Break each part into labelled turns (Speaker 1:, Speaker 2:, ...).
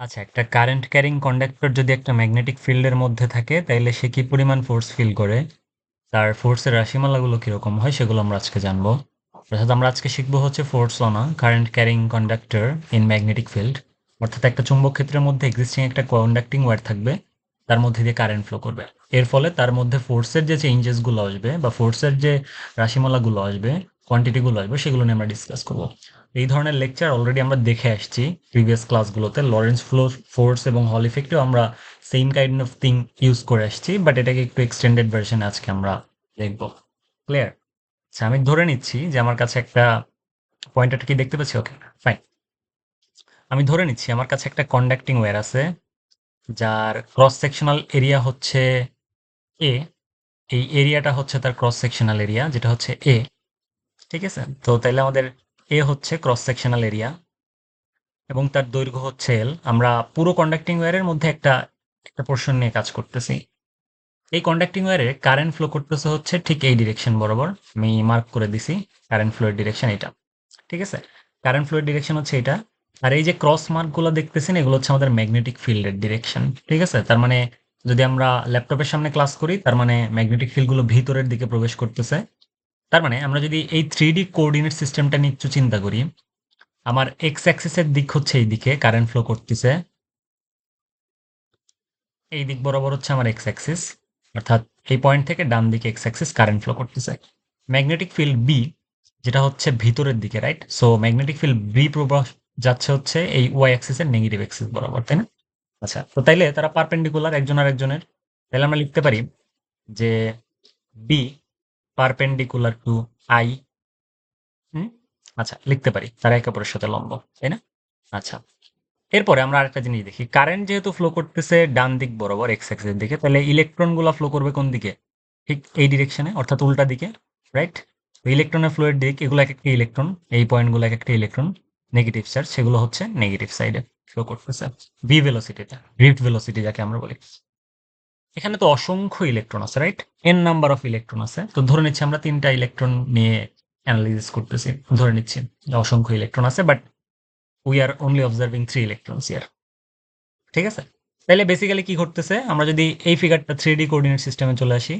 Speaker 1: আচ্ছা একটা current carrying conductor যদি একটা ম্যাগনেটিক ফিল্ডের মধ্যে থাকে, তাইলে সে কি পরিমাণ ফোর্স ফিল করে? তার ফোর্সের রাশিমালাগুলো কীরকম হয় সেগুলো আমরা আজকে জানব। অর্থাৎ আমরা আজকে শিখব হচ্ছে force on a current carrying conductor in magnetic field অর্থাৎ একটা চুম্বক ক্ষেত্রের মধ্যে এক্সিস্টিং একটা কন্ডাক্টিং ওয়ার থাকবে, তার মধ্যে দিয়ে কারেন্ট ফ্লো করবে। এর ফলে তার মধ্যে ফোর্সের যে চেঞ্জেসগুলো আসবে বা ফোর্সের যে রাশিমালাগুলো আসবে কোয়ান্টিটিগুলো আসবে, সেগুলো নিয়ে আমরা ডিসকাস করব। এই ধরনের লেকচার অলরেডি আমরা দেখে আসছি প্রিভিয়াস ক্লাসগুলোতে লরেন্স ফ্লো ফোর্স এবং হল ইফেক্টেও আমরা same kind of thing use করে আসছি বাট এটাকে একটু এক্সটেন্ডেড ভার্সন আজকে আমরা দেখব। ক্লিয়ার আচ্ছা আমি ধরে নিচ্ছি যে আমার কাছে একটা পয়েন্টার কি দেখতে পাচ্ছি ওকে ফাইন আমি ধরে নিচ্ছি, আমার কাছে একটা কন্ডাক্টিং ওয়্যার আছে, যার ক্রস সেকশনাল এরিয়া হচ্ছে এ এই এরিয়াটা হচ্ছে তার ক্রস সেকশনাল এরিয়া যেটা হচ্ছে এ ঠিক আছে? তো তাইলে আমাদের এ হচ্ছে ক্রস সেকশনাল এরিয়া এবং তার দৈর্ঘ্য হচ্ছে এল আমরা পুরো কন্ডাক্টিং ওয়্যারের মধ্যে একটা একটা পোর্শন নিয়ে কাজ করতেছি। এই কন্ডাক্টিং ওয়ারে কারেন্ট ফ্লো করতেছে হচ্ছে ঠিক এই ডিরেকশন বরাবর। আমি মার্ক করে দিছি কারেন্ট ফ্লোয়ের ডিরেকশন এটা। ঠিক আছে? কারেন্ট ফ্লোয়ের ডিরেকশন হচ্ছে এটা। আর এই যে ক্রস মার্কগুলো দেখতেছেন, এগুলো হচ্ছে আমাদের ম্যাগনেটিক ফিল্ডের ডিরেকশন ঠিক আছে? তার মানে যদি আমরা ল্যাপটপের সামনে ক্লাস করি, তার মানে ম্যাগনেটিক ফিল্ডগুলো ভিতরের দিকে প্রবেশ করতেছে। তার মানে আমরা যদি এই থ্রি ডি কোঅর্ডিনেট সিস্টেমটা নিয়ে একটু চিন্তা করি, আমার এক্স অ্যাক্সিসের দিক হচ্ছে এই দিকে কারেন্ট ফ্লো করতেছে। এই দিক বরাবর হচ্ছে আমার এক্স অ্যাক্সিস অর্থাৎ এই পয়েন্ট থেকে ডান দিকে এক্স অ্যাক্সিস কারেন্ট ফ্লো করতেছে। ম্যাগনেটিক ফিল্ড বি যেটা হচ্ছে ভিতরের দিকে right so magnetic field B প্রবাহ যাচ্ছে হচ্ছে এই ওয়াই অ্যাক্সিসের নেগেটিভ অ্যাক্সিস বরাবর, তাই না? আচ্ছা তো তাইলে তারা পারপেন্ডিকুলার একজন আর একজনের তাহলে আমরা লিখতে পারি যে B perpendicular to I hmm? আচ্ছা লিখতে পারি। তারা একে অপরের সাথে লম্ব, তাই না? আচ্ছা। এরপরে আমরা আরেকটা জিনিস দেখি। কারেন্ট যেহেতু ফ্লো করতেছে ডান দিক বরাবর এক্স এক্সের দিকে, তাহলে ইলেকট্রনগুলো ফ্লো করবে কোন দিকে? ঠিক এই ডিরেকশনে অর্থাৎ উল্টা দিকে রাইট ইলেকট্রনের ফ্লোয়ের দিক, এগুলো এক একটা ইলেকট্রন এই পয়েন্টগুলো এক একটা ইলেকট্রন নেগেটিভ চার্জ সেগুলো হচ্ছে নেগেটিভ সাইডে ফ্লো করতেছে। ভি ভেলোসিটিটা রিফট ভেলোসিটি যাকে আমরা বলি। এখানে তো অসংখ্য ইলেকট্রন আছে right N number of electron আছে। তো ধরে নিচ্ছি আমরা তিনটা ইলেকট্রন নিয়ে অ্যানালাইসিস করতেছি। ধরে নিচ্ছি অসংখ্য ইলেকট্রন আছে but we are only observing three electrons ইয়ার ঠিক আছে? তাহলে বেসিক্যালি কি ঘটতেছে? আমরা যদি এই ফিগারটা থ্রি ডি কোঅর্ডিনেট সিস্টেমে চলে আসি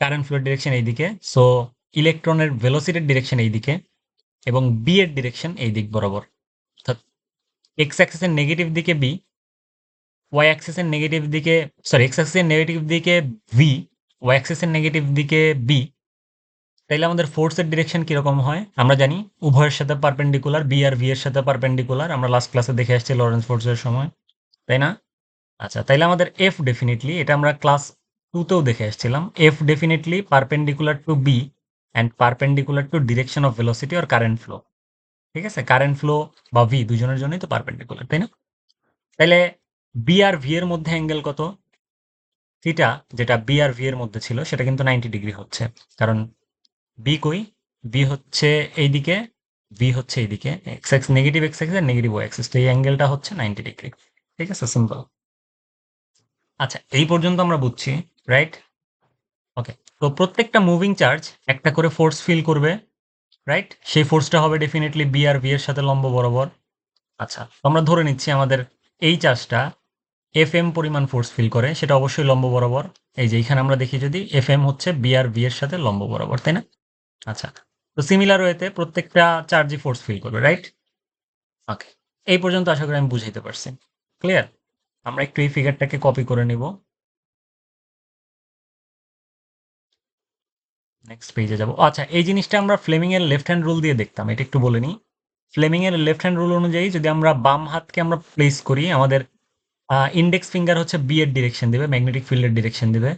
Speaker 1: কারেন্ট ফ্লোর ডিরেকশন এইদিকে সো ইলেকট্রনের ভেলোসিটির ডিরেকশন এইদিকে, এবং বি এর ডিরেকশন এই দিক বরাবর। অর্থাৎ এক্স অ্যাক্সিসের নেগেটিভ দিকে বি ওয়াই অ্যাক্সিসের নেগেটিভ দিকে সরি এক্স অ্যাক্সিসের নেগেটিভ দিকে ভি ওয়াই অ্যাক্সিসের নেগেটিভ দিকে বি তাইলে আমাদের ফোর্সের ডিরেকশন কীরকম হয়? আমরা জানি উভয়ের সাথে পারপেন্ডিকুলার বি আর ভি এর সাথে পারপেন্ডিকুলার আমরা লাস্ট ক্লাসে দেখে আসছি লরেন্স ফোর্সের সময়, তাই না? আচ্ছা তাইলে আমাদের এফ ডেফিনেটলি এটা আমরা ক্লাস টুতেও দেখে আসছিলাম F definitely perpendicular to B and perpendicular to direction of velocity or current flow ঠিক আছে? কারেন্ট ফ্লো বা ভি দুজনের জন্যই তো পারপেন্ডিকুলার তাই না? তাইলে বি আর ভি এর মধ্যে অ্যাঙ্গেল কত? থিটা যেটা বি আর ভি এর মধ্যে ছিল, সেটা কিন্তু নাইনটি ডিগ্রি হচ্ছে। কারণ বি কই? বি হচ্ছে এইদিকে বি হচ্ছে এইদিকে X X negative X X আর নেগেটিভ ওয়াই এক্সিস তো এই অ্যাঙ্গেলটা হচ্ছে নাইনটি ডিগ্রি ঠিক আছে? সিম্পল আচ্ছা এই পর্যন্ত আমরা বুঝছি রাইট ওকে তো প্রত্যেকটা মুভিং চার্জ একটা করে ফোর্স ফিল করবে রাইট সেই ফোর্সটা হবে ডেফিনেটলি বি আর ভি এর সাথে লম্ব বরাবর। আচ্ছা তো আমরা ধরে নিচ্ছি আমাদের এই চার্জটা এফ এম পরিমাণ ফোর্স ফিল করে, সেটা অবশ্যই লম্ব বরাবর। এই যে এখানে আমরা দেখি যদি এফ এম হচ্ছে বি আর ভি এর সাথে লম্ব বরাবর, তাই না? আচ্ছা তো সিমিলার ওয়েতে প্রত্যেকটা চার্জই ফোর্স ফিল করবে রাইট ওকে এই পর্যন্ত আশা করি আমি বুঝাইতে পারছি। ক্লিয়ার আমরা একটু এই ফিগারটাকে কপি করে নিব। নেক্সট পেজে যাব। আচ্ছা এই জিনিসটা আমরা ফ্লেমিং এর লেফট হ্যান্ড রুল দিয়ে দেখতাম, এটা একটু বলে নিই। ফ্লেমিং এর লেফট হ্যান্ড রুল অনুযায়ী যদি আমরা বাম হাতকে আমরা প্লেস করি আমাদের ইন্ডেক্স ফিঙ্গার হচ্ছে বি এর ডিরেকশন দিবে ম্যাগনেটিক ফিল্ডের ডিরেকশন দিবে।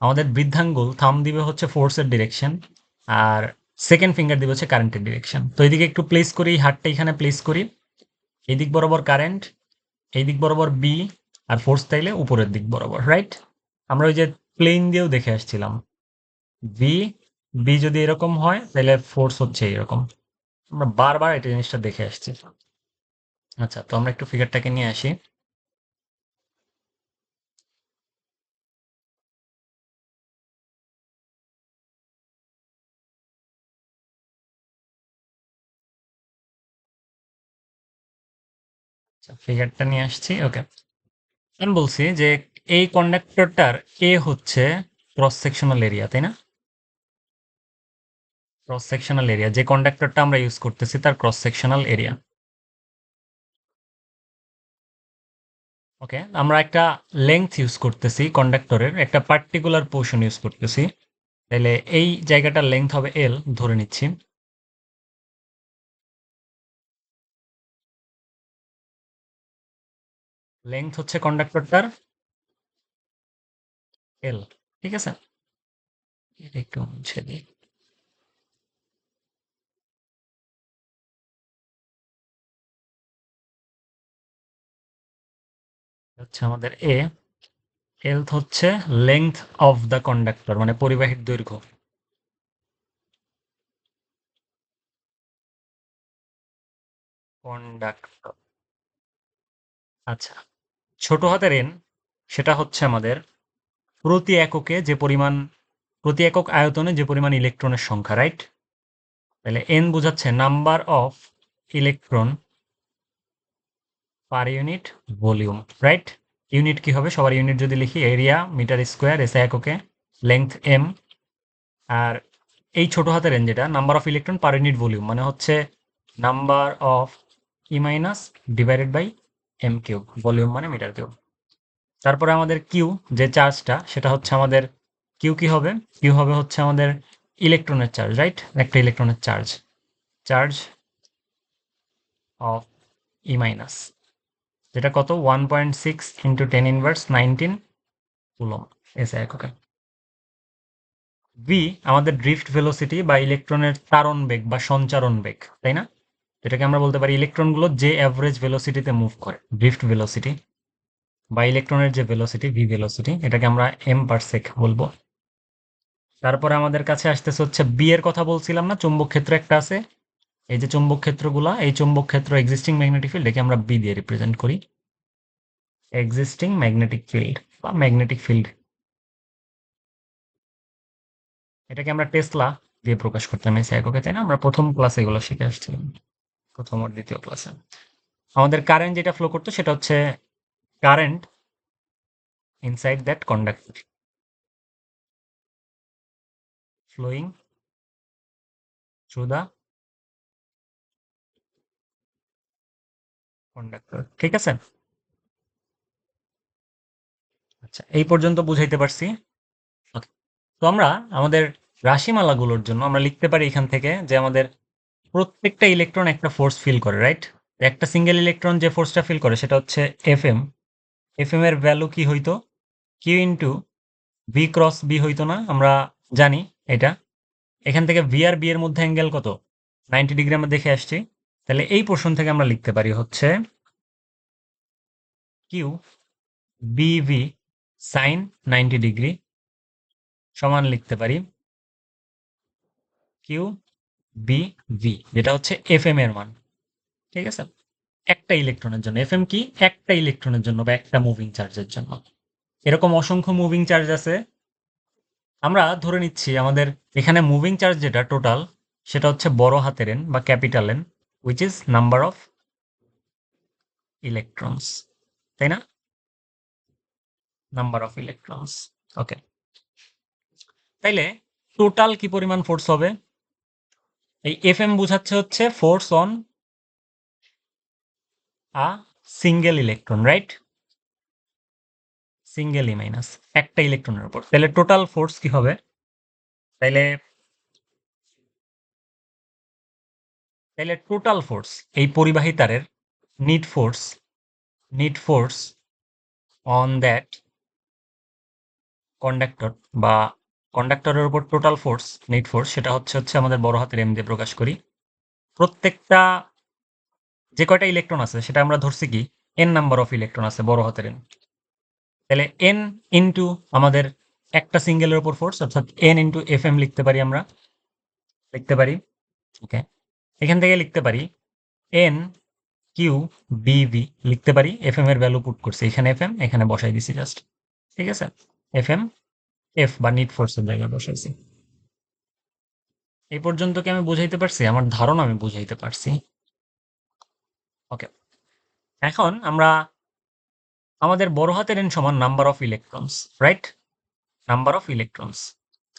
Speaker 1: আমাদের বৃদ্ধাঙ্গুল থাম দিবে হচ্ছে ফোর্সের ডিরেকশন আর সেকেন্ড ফিঙ্গার দিবে হচ্ছে কারেন্টের ডিরেকশন তো এদিকে একটু প্লেস করি হাতটা এখানে প্লেস করি। এই দিক বরাবর কারেন্ট এই দিক বরাবর বি আর ফোর্স তাইলে উপরের দিক বরাবর রাইট আমরা ওই যে প্লেন দিয়েও দেখে আসছিলাম। বি বি যদি এরকম হয় তাহলে ফোর্স হচ্ছে এরকম আমরা বারবার এটা জিনিসটা দেখে আসছি। আচ্ছা তো আমরা একটু ফিগারটাকে নিয়ে আসি। ফিগারটা নিয়ে আসছি ওকে আমি বলছি যে এই কন্ডাক্টরটার এ হচ্ছে ক্রস সেকশনাল এরিয়া তাই না? ক্রস সেকশনাল এরিয়া যে কন্ডাক্টরটা আমরা ইউজ করতেছি তার ক্রস সেকশনাল এরিয়া ওকে আমরা একটা লেংথ ইউজ করতেছি কন্ডাক্টরের একটা পার্টিকুলার পোর্শন ইউজ করতেছি। তাহলে এই জায়গাটার লেংথ হবে এল ধরে নিচ্ছি। লেংথ হচ্ছে কন্ডাক্টরটার এল ঠিক আছে? এটা আমাদের এ এলথ হচ্ছে লেংথ অফ দ্য কন্ডাক্টর মানে পরিবাহীর দৈর্ঘ্য। কন্ডাক্টর আচ্ছা। ছোট হাতের এন, সেটা হচ্ছে আমাদের প্রতি এককে যে পরিমাণ, প্রতি একক আয়তনে যে পরিমাণ ইলেকট্রনের সংখ্যা রাইট তাহলে এন বোঝাচ্ছে number of electron per unit volume right unit কি হবে? সবার ইউনিট যদি লিখি, এরিয়া, মিটার স্কোয়ার, এসে এককে, লেংথ এম, আর এই ছোট হাতের এন যেটা, number of electron per unit volume মানে হচ্ছে number of e minus divided by m cube volume মানে মিটার কিউব তারপরে আমাদের কিউ যে চার্জটা সেটা হচ্ছে আমাদের কিউ কি হবে? কিউ হবে হচ্ছে আমাদের ইলেকট্রনের চার্জ রাইট একটা ইলেকট্রনের charge charge of e minus যেটা কত? One point six into ten inverse nineteen coulomb এসে এককে। ভি আমাদের ড্রিফট ভেলোসিটি বা ইলেকট্রনের তারণ বেগ বা সঞ্চারণ বেগ, তাই না? এটাকে আমরা বলতে পারি ইলেকট্রনগুলো যে অ্যাভারেজ ভেলোসিটিতে মুভ করে ড্রিফট ভেলোসিটি বা ইলেকট্রনের যে ভেলোসিটি ভি ভেলোসিটি এটাকে আমরা এম পার সেক বলব। তারপরে আমাদের কাছে আসতেছে হচ্ছে বি এর কথা বলছিলাম না, চুম্বক ক্ষেত্র একটা আছে। এই যে চুম্বক ক্ষেত্রগুলা, এই চুম্বক ক্ষেত্র এক্সিস্টিং ম্যাগনেটিক ফিল্ড একে আমরা বি দিয়ে রিপ্রেজেন্ট করি। এক্সিস্টিং ম্যাগনেটিক ফিল্ড বা ম্যাগনেটিক ফিল্ড এটাকে আমরা টেসলা দিয়ে প্রকাশ করতাম এসে এককে, তাই না? আমরা প্রথম ক্লাসে এগুলো শিখে আসছিলাম। প্রথম আর দ্বিতীয় ক্লাসে আমাদের কারেন্ট যেটা ফ্লো করতো সেটা হচ্ছে current inside that conductor flowing through the conductor ঠিক আছে? আচ্ছা এই পর্যন্ত বুঝাইতে পারছি। তো আমরা আমাদের রাশিমালাগুলোর জন্য আমরা লিখতে পারি এখান থেকে যে আমাদের প্রত্যেকটা ইলেকট্রন একটা ফোর্স ফিল করে রাইট একটা সিঙ্গেল ইলেকট্রন যে ফোর্সটা ফিল করে সেটা হচ্ছে এফ এম এফ এম এর ভ্যালু কি হইতো? Q into V cross B হইতো না, আমরা জানি এটা। এখান থেকে ভি আর বি এর মধ্যে অ্যাঙ্গেল কত? নাইনটি ডিগ্রি আমরা দেখে আসছি। তাহলে এই পোর্শন থেকে আমরা লিখতে পারি হচ্ছে কিউ বিভি সাইন নাইনটি ডিগ্রি সমান লিখতে পারি কিউ বি ভি যেটা হচ্ছে এফ এম এর মান। ঠিক আছে? একটা ইলেকট্রনের জন্য। এফ এম কি? একটা ইলেকট্রনের জন্য বা একটা মুভিং চার্জের জন্য। এরকম অসংখ্য মুভিং চার্জ আছে। আমরা ধরে নিচ্ছি আমাদের এখানে মুভিং চার্জ যেটা টোটাল সেটা হচ্ছে বড় হাতের এন বা capital N which is number of electrons তাই না? নাম্বার অফ ইলেকট্রনস ওকে তাইলে টোটাল কি পরিমাণ ফোর্স হবে? এই এফ এম বোঝাচ্ছে হচ্ছে force on a single electron right single e minus একটা ইলেকট্রনের উপর। তাহলে টোটাল ফোর্স কি হবে? তাইলে তাহলে টোটাল ফোর্স এই পরিবাহী তারের net force net force on that conductor বা কন্ডাক্টরের উপর টোটাল ফোর্স নেট ফোর্স সেটা হচ্ছে হচ্ছে আমাদের বড় হাতের এম দিয়ে প্রকাশ করি। প্রত্যেকটা যে কয়টা ইলেকট্রন আছে, সেটা আমরা ধরছি কি? এন নাম্বার অফ ইলেকট্রন আছে, বড় হাতের এন তাহলে এন ইন্টু আমাদের একটা সিঙ্গেলের উপর ফোর্স অর্থাৎ এন ইন্টু এফ এম লিখতে পারি আমরা। লিখতে পারি ওকে এখান থেকে লিখতে পারি এন কিউ বিভি লিখতে পারি এফ এম এর ভ্যালু পুট করছি। এখানে এফ এম এখানে বসাই দিছি জাস্ট ঠিক আছে? এফ এম এফ বা নিট ফোর্সের জায়গায় বসাইছি। এই পর্যন্ত কি আমি বুঝাইতে পারছি? আমার ধারণা আমি বুঝাইতে পারছি। ওকে এখন আমরা আমাদের বড় হাতের এন সমান number of electrons right number of electrons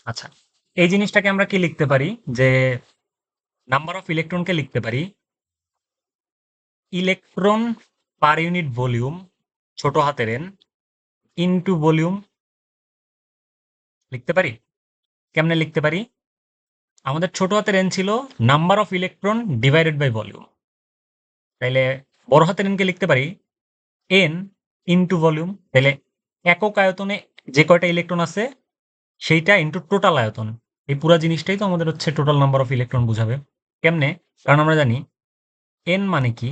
Speaker 1: আচ্ছা এই জিনিসটাকে আমরা কি লিখতে পারি? যে নাম্বার অফ ইলেকট্রনকে লিখতে পারি? ইলেকট্রন পার ইউনিট ভলিউম ছোট হাতের এন ইনটু ভলিউম লিখতে পারি? কেমনে লিখতে পারি? আমাদের ছোট হাতের এন ছিল number of electron divided by volume তাইলে বড় হাতের এনকে লিখতে পারি? এন ইনটু ভলিউম তাইলে একক আয়তনে যে কয়টা ইলেকট্রন আছে, সেইটা ইনটু টোটাল আয়তন। এই পুরো জিনিসটাই তো আমাদের হচ্ছে টোটাল নাম্বার অফ ইলেকট্রন বুঝাবে। কেমনে? কারণ আমরা জানি এন মানে কি?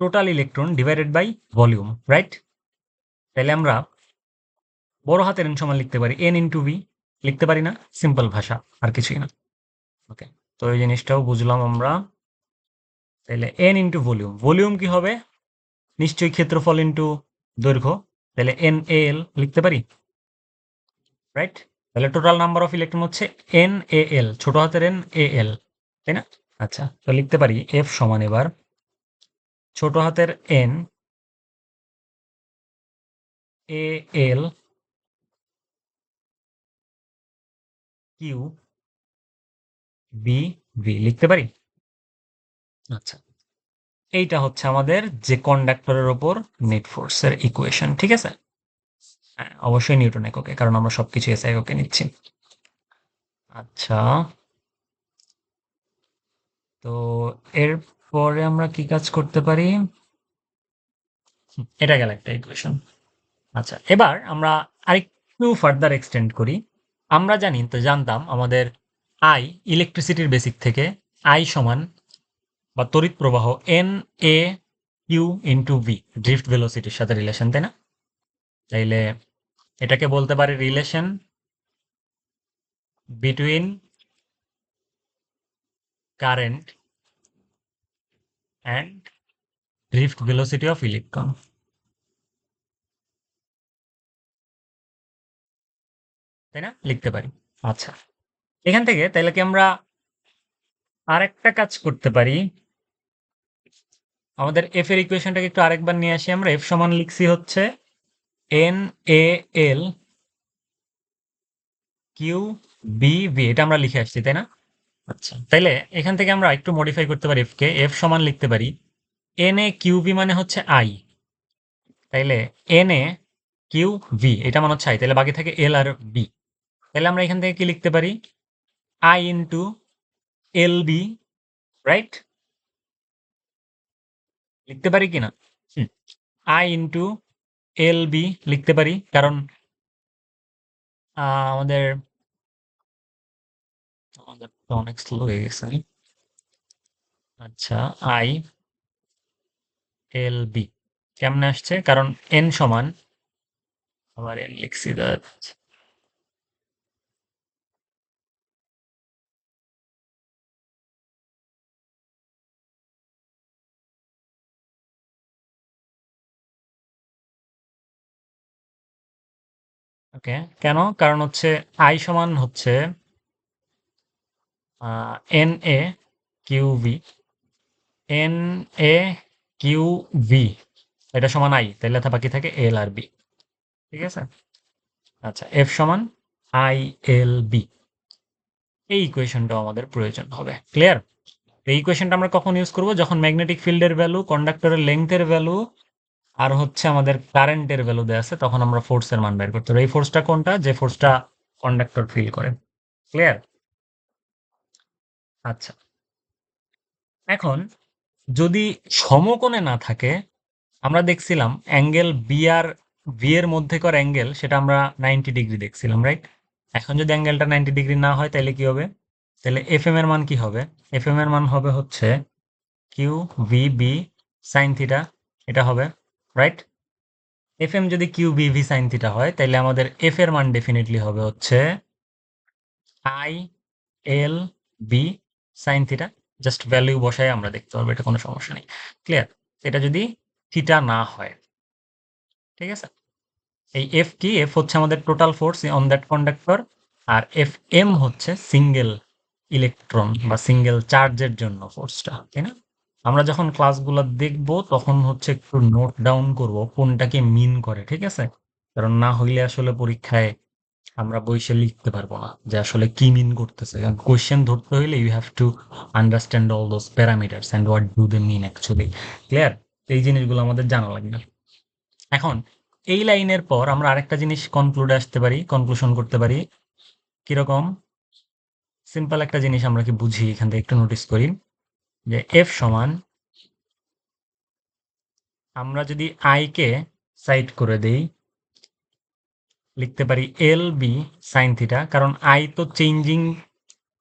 Speaker 1: Total electron divided by volume right তাহলে আমরা বড় হাতের এন সমান লিখতে পারি, এন ইন্টু বি লিখতে পারি না সিম্পল ভাষা, আর কিছুই না। ওকে তো এই জিনিসটাও বুঝলাম আমরা। তাহলে এন ইন্টু ভলিউম ভলিউম কি হবে? নিশ্চয়ই ক্ষেত্রফল ইন্টু দৈর্ঘ্য তাহলে এন এল লিখতে পারি? রাইট তাহলে টোটাল নাম্বার অফ ইলেকট্রন হচ্ছে এন এ এল ছোট হাতের এন এ এল তাই না? আচ্ছা তো লিখতে পারি এফ সমান এবার, ছোট হাতের N A L q B V লিখতে পারি? আচ্ছা। এইটা হচ্ছে আমাদের যে কন্ডাক্টরের ওপর নেট ফোর্সের ইকুয়েশন ঠিক আছে? হ্যাঁ অবশ্যই নিউটন এককে, কারণ আমরা সবকিছু এস এককে নিচ্ছি। আচ্ছা। তো এরপরে আমরা কি কাজ করতে পারি? এটা গেল একটা ইকুয়েশন আচ্ছা এবার আমরা আরেকটু ফার্দার এক্সটেন্ড করি। আমরা জানি, তো জানতাম আমাদের আই ইলেকট্রিসিটির বেসিক থেকে আই সমান বা তড়িৎ প্রবাহ N A q into V drift ভেলোসিটির সাথে রিলেশন তাই না? তাইলে এটাকে বলতে পারি relation between current and drift velocity of electron তাই না? লিখতে পারি। আচ্ছা। এখান থেকে তাহলে কি আমরা আরেকটা কাজ করতে পারি? আমাদের এফ এর ইকুয়েশনটাকে একটু আরেকবার নিয়ে আসি আমরা। এফ সমান লিখছি হচ্ছে N A L q B V এটা আমরা লিখে আসছি, তাই না? আচ্ছা। তাইলে এখান থেকে আমরা একটু মডিফাই করতে পারি এফ কে। এফ সমান লিখতে পারি এন এ কিউ বি মানে হচ্ছে আই তাইলে এন এ কিউ ভি এটা মানে হচ্ছে আই তাহলে বাকি থাকে এল আর বি তাহলে আমরা এখান থেকে কি লিখতে পারি? I into L B right লিখতে পারি কিনা? আই ইন্টু এল বি লিখতে পারি, কারণ আমাদের আমাদের অনেক স্লো হয়ে গেছে। আচ্ছা আই এল বি কেমনে আসছে? কারণ এন সমান, আবার এন লিখছি, দ্যাট ওকে? কেন? কারণ হচ্ছে আই সমান হচ্ছে N A q V N A q V এটা সমান আই তাহলে থা- বাকি থাকে এল আর বি ঠিক আছে? আচ্ছা এফ সমান আই এল বি এই ইকুয়েশনটাও আমাদের প্রয়োজন হবে। ক্লিয়ার? এই ইকুয়েশনটা আমরা কখন ইউজ করব? যখন ম্যাগনেটিক ফিল্ডের ভ্যালু কন্ডাক্টরের লেংথের ভ্যালু আর হচ্ছে আমাদের কারেন্টের ভ্যালু দেওয়া আছে, তখন আমরা ফোর্সের মান বের করতে পারি। এই ফোর্সটা কোনটা? যে ফোর্সটা কন্ডাক্টর ফিল করে। ক্লিয়ার আচ্ছা। এখন, যদি সমকোণে না থাকে, আমরা দেখছিলাম অ্যাঙ্গেল বি আর ভি এর মধ্যেকার অ্যাঙ্গেল সেটা আমরা নাইনটি ডিগ্রি দেখছিলাম রাইট এখন যদি অ্যাঙ্গেলটা নাইনটি ডিগ্রি না হয়, তাহলে কি হবে? তাহলে এফ এম এর মান কি হবে? এফ এম এর মান হবে হচ্ছে q V B sine theta এটা হবে রাইট এফ এম যদি q B V sine theta হয় তাহলে আমাদের এফ এর মান ডেফিনেটলি হবে হচ্ছে I L B sine theta just value বসায় আমরা দেখতে পারব, এটা কোনো সমস্যা নেই। ক্লিয়ার এটা যদি থিটা না হয়, ঠিক আছে? এই এফ কি? এফ হচ্ছে আমাদের total force on that conductor R F M হচ্ছে সিঙ্গেল ইলেকট্রন বা সিঙ্গেল চার্জের জন্য ফোর্সটা তাই না? আমরা যখন ক্লাসগুলো দেখব, তখন হচ্ছে একটু নোট ডাউন করব, কোনটাকে মিন করে, ঠিক আছে? কারণ না হইলে আসলে পরীক্ষায় আমরা বইসে লিখতে পারব না, যে আসলে কি মিন করতেছে। কারণ কোয়েশ্চেন ধরতে হইলে you have to understand all those parameters and what do they mean actually clear এই জিনিসগুলো আমাদের জানা লাগবে। এখন, এই লাইনের পর আমরা আরেকটা জিনিস কনক্লুডে আসতে পারি কনক্লুশন করতে পারি। কীরকম? সিম্পল একটা জিনিস আমরা কি বুঝি? এখান থেকে একটু নোটিস করি। যে এফ সমান আমরা যদি আই কে সাইড করে দেই, লিখতে পারি এল বি সাইন থিটা কারণ আই তো চেঞ্জিং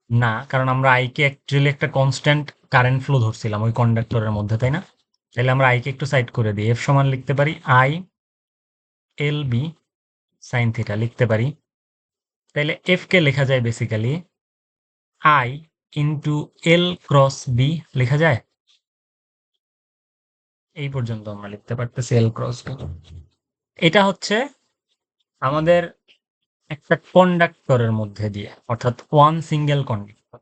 Speaker 1: না, কারণ আমরা আই কে অ্যাকচুয়ালি একটা কনস্ট্যান্ট কারেন্ট ফ্লো ধরছিলাম ওই কন্ডাক্টরের মধ্যে, তাই না? তাহলে আমরা আই কে একটু সাইড করে দিই। এফ সমান লিখতে পারি I L B sine theta লিখতে পারি। তাহলে এফ কে লেখা যায় basically I into L cross B লেখা যায়? এই পর্যন্ত আমরা লিখতে পারতেছি এল ক্রস বি এটা হচ্ছে আমাদের একটা কন্ডাক্টরের মধ্যে দিয়ে, অর্থাৎ one single conductor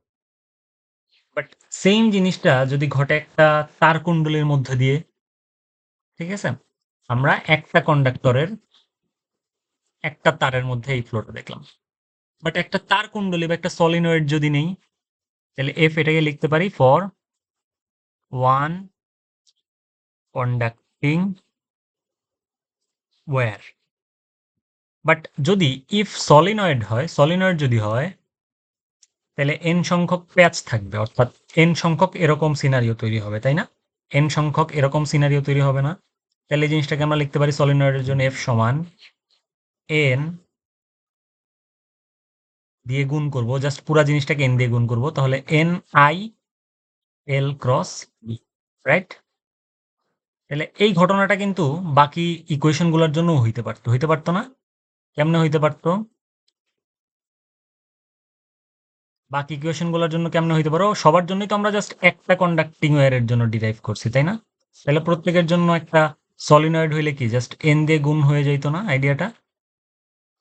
Speaker 1: but same জিনিসটা যদি ঘটে একটা তার কুণ্ডলীর মধ্যে দিয়ে, ঠিক আছে? আমরা একটা কন্ডাক্টরের একটা তারের মধ্যে এই ফ্লোটা দেখলাম। বাট একটা তার কুণ্ডলী বা একটা সলিনয়েড যদি নেই তাহলে এফ এটাকে লিখতে পারি for one conducting wire but যদি ইফ সলিনয়েড হয় সলিনয়েড যদি হয়, তাহলে এন সংখ্যক প্যাচ থাকবে, অর্থাৎ এন সংখ্যক এরকম সিনারিও তৈরি হবে, তাই না? এন সংখ্যক এরকম সিনারিও তৈরি হবে না। তাহলে জিনিসটাকে আমরা লিখতে পারি সলিনয়েডের জন্য এফ সমান এন দিয়ে গুণ করব জাস্ট পুরা জিনিসটাকে এন দিয়ে গুণ করব, তাহলে N I L cross B right তাহলে এই ঘটনাটা কিন্তু বাকি ইকুয়েশনগুলোর জন্য হইতে পারতো হইতে পারতো না? কেমনে হইতে পারতো? বাকি ইকুয়েশনগুলোর জন্য কেমনে হইতে পারো? সবার জন্যই তো আমরা জাস্ট একটা কন্ডাক্টিং ওয়ারের জন্য ডিরাইভ করছি, তাই না? তাহলে প্রত্যেকের জন্য একটা সলিনয়েড হইলে কি? জাস্ট এন দিয়ে গুণ হয়ে যাইতো না আইডিয়াটা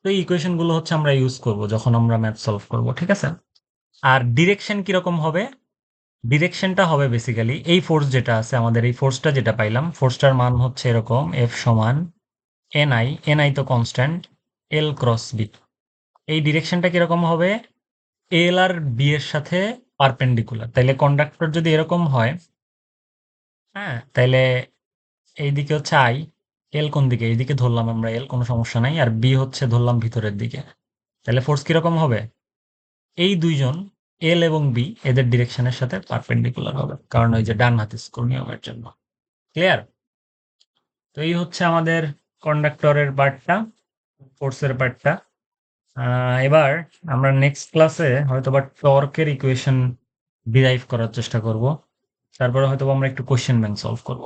Speaker 1: তো এই ইকুয়েশনগুলো হচ্ছে আমরা ইউজ করব যখন আমরা ম্যাথ সলভ করব, ঠিক আছে? আর ডিরেকশন কীরকম হবে? ডিরেকশনটা হবে বেসিক্যালি এই ফোর্স যেটা আছে, আমাদের এই ফোর্সটা যেটা পাইলাম ফোর্সটার মান হচ্ছে এরকম এফ সমান এনআই এনআই তো কনস্ট্যান্ট এল ক্রস বি এই ডিরেকশনটা কীরকম হবে? এল আর বি এর সাথে পারপেন্ডিকুলার তাইলে কন্ডাক্টর যদি এরকম হয় হ্যাঁ তাইলে এইদিকে হচ্ছে আই এল কোন দিকে? এইদিকে ধরলাম আমরা এল কোনো সমস্যা নাই। আর বি হচ্ছে ধরলাম ভিতরের দিকে। তাহলে ফোর্স কীরকম হবে? এই দুইজন এল এবং বি এদের ডিরেকশনের সাথে পারপেন্ডিকুলার হবে। কারণ ওই যে ডান হাতে স্ক্রু নিয়মের জন্য। ক্লিয়ার তো এই হচ্ছে আমাদের কন্ডাক্টরের পার্টটা ফোর্সের পার্টটা এবার আমরা নেক্সট ক্লাসে হয়তো বা টর্কের ইকুয়েশন ডিরাইভ করার চেষ্টা করব। তারপরে হয়তো আমরা একটু কোয়েশ্চেন ব্যাংক সলভ করব।